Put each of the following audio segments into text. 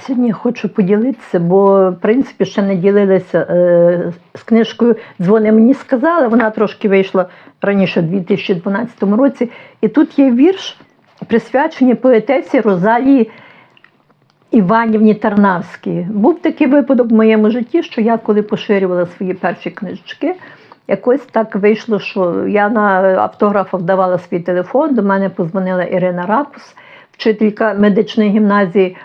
Сьогодні я хочу поділитися, бо в принципі ще не ділилася е, з книжкою Дзвони мені сказали. Вона трошки вийшла раніше, у 2012 році. І тут є вірш, присвячений поетесі Розалії Іванівні Тарнавській. Був такий випадок в моєму житті, що я, коли поширювала свої перші книжечки, якось так вийшло, що я на автографах давала свій телефон. До мене позвонила Ірина Рапус, вчителька медичної гімназії,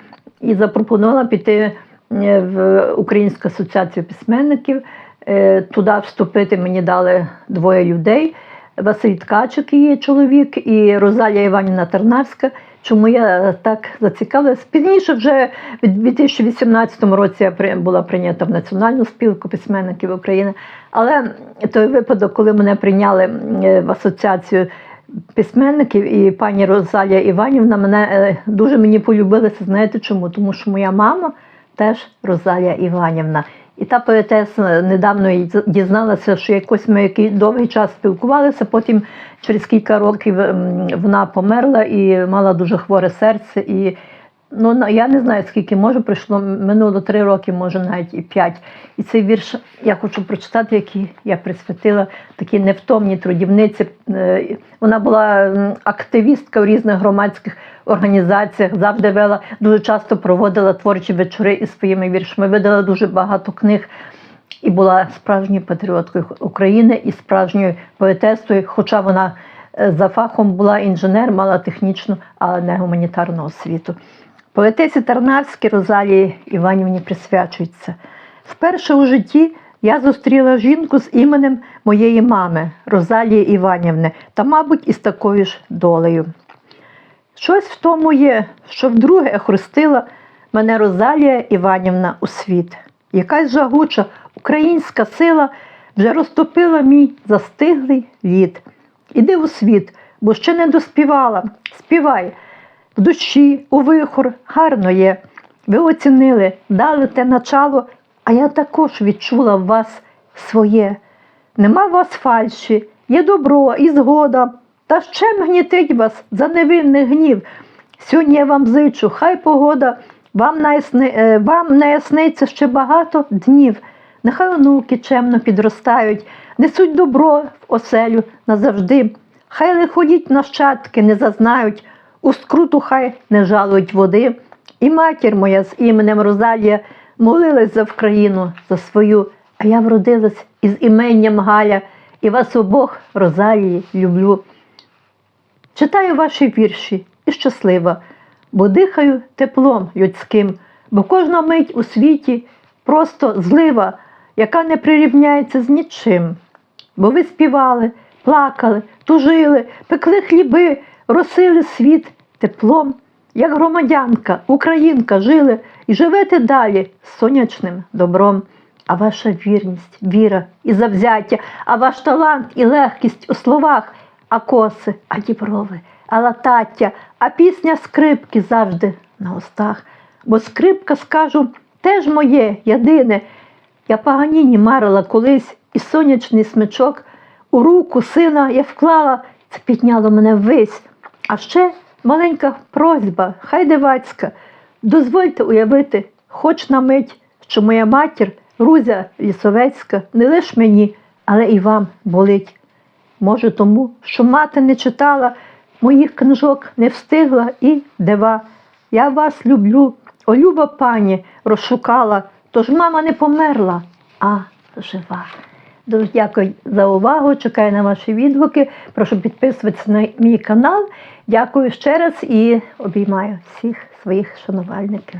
і запропонувала піти е, в Українську асоціацію письменників. Е, Туди вступити мені дали двоє людей. Василь Ткачик, її чоловік, і Розалія Іванівна Тарнавська. Чому я так зацікавилась? Пізніше, вже в 2018 році я була прийнята в Національну спілку письменників України. Але той випадок, коли мене прийняли е, в асоціацію письменників, і пані Розалія Іванівна мене е, дуже мені полюбилася. Знаєте чому? Тому що моя мама теж Розалія Іванівна. І та поетеса недавно дізналася, що якось ми який довгий час спілкувалися. Потім через кілька років ем, вона померла і мала дуже хворе серце. І ну, я не знаю, скільки може, пройшло минуло три роки, може навіть і п'ять. І цей вірш я хочу прочитати, який я присвятила такій невтомній трудівниці. Е, Вона була активістка в різних громадських організаціях, завжди вела, дуже часто проводила творчі вечори із своїми віршами. Видала дуже багато книг і була справжньою патріоткою України і справжньою поетесою, хоча вона за фахом була інженер, мала технічну, а не гуманітарну освіту. Поетесі Тарнавській Розалії Іванівні присвячується. Вперше у житті я зустріла жінку з іменем моєї мами Розалії Іванівни та, мабуть, із такою ж долею. Щось в тому є, що вдруге охрестила мене Розалія Іванівна у світ. Якась жагуча українська сила вже розтопила мій застиглий лід. Іди у світ, бо ще не доспівала. Співай. В душі, у вихор гарно є. Ви оцінили, дали те начало, а я також відчула в вас своє. Нема в вас фальші, є добро і згода. Та ще гнітить вас за невинний гнів. Сьогодні я вам зичу, хай погода, вам, найсни, е, вам не ясниться ще багато днів. Нехай онуки чемно підростають, несуть добро в оселю назавжди. Хай лиходіть нащадки не зазнають, у скруту хай не жалують води. І матір моя з іменем Розалія молилась за Вкраїну, за свою, а я вродилась із іменням Галя, і вас обох, Розалії, люблю. Читаю ваші вірші і щаслива, бо дихаю теплом людським, бо кожна мить у світі просто злива, яка не прирівняється з нічим. Бо ви співали, плакали, тужили, пекли хліби, росили світ теплом, як громадянка, українка жили і живете далі сонячним добром. А ваша вірність, віра і завзяття, а ваш талант і легкість у словах, а коси, а діброви, а латаття, а пісня скрипки завжди на устах. Бо скрипка, скажу, теж моє, єдине. Я паганіні марила колись, і сонячний смичок у руку сина я вклала, це підняло мене ввись. А ще маленька просьба, хай дивацька, дозвольте уявити, хоч на мить, що моя матір, Рузя Лісовецька, не лиш мені, але і вам болить. Може, тому, що мати не читала, моїх книжок не встигла і дива. Я вас люблю, о люба пані, розшукала, тож мама не померла, а жива. Дуже дякую за увагу. Чекаю на ваші відгуки. Прошу підписуватися на мій канал. Дякую ще раз і обіймаю всіх своїх шанувальників.